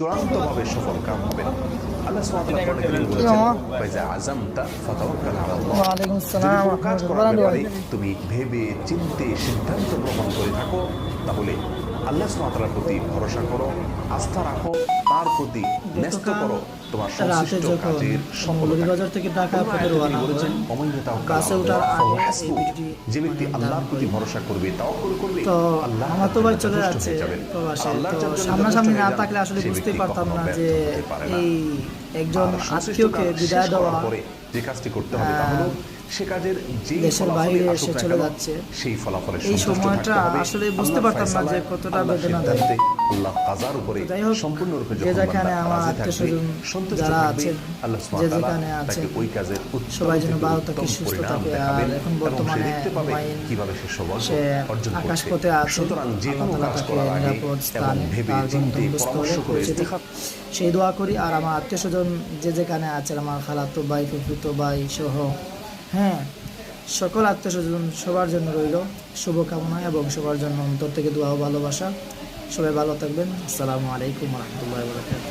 চূড়ান্তভাবে সফল কাম হবে। আল্লাহ কাজ করার ব্যাপারে তুমি ভেবে চিন্তে সিদ্ধান্ত গ্রহণ করে থাকো তাহলে আল্লাহ সুমাতার প্রতি ভরসা করো আস্থা রাখো তার প্রতি ন্যস্ত করো তোমার সংশ্লিষ্ট কাজের সফলতা। থেকে ঢাকা পথে রওনা হবেন, বাসে ওঠার আগে যে ব্যক্তি মানে আল্লাহর প্রতি ভরসা করবে তাওয়াক্কুল করবে। তো আল্লাহ আমার তো ভাই চলে যাচ্ছে তো সামনাসামনি না থাকলে আসলে বুঝতেই পারতাম না যে। এই একজন আত্মীয়কে বিদায় দেওয়া পরে যে কাজটি করতে হবে তা হলো সে কাজের যেই দেশের বাইরে এসে চলে যাচ্ছে। সেই ফলাফলে এই সময়টা আসলে বুঝতে পারতাম না যে কতটা। আল্লাহ কাজার উপরে সম্পূর্ণরূপে যে যখন আমার আত্মীয়স্বজন যারা আছেন, যে যেখানে আছেন, ওই কাজের সবাই যেন ভালো থাকে, সুস্থ থাকে। আর এখন বর্তমানে দেখতে পাবে কীভাবে সে সৌভাগ্য সে অর্জন আকাশপথে করছে আছে। সুতরাং যে কোনো কাজ করার আগে এবং স্থানে ভেবে চিন্তে পরামর্শ করে সেই দোয়া করি আর আমার আত্মীয় স্বজন যে যেখানে আছেন আমার খালাতো ভাই ফুফুতো ভাই, সহ। হ্যাঁ সকল আত্মীয় স্বজন সবার জন্য রইল। শুভকামনা এবং সবার জন্য অন্তর থেকে দোয়া ভালোবাসা। সবাই ভালো থাকবেন। আসসালামু আলাইকুম রহমতুল্লাহ বরকাত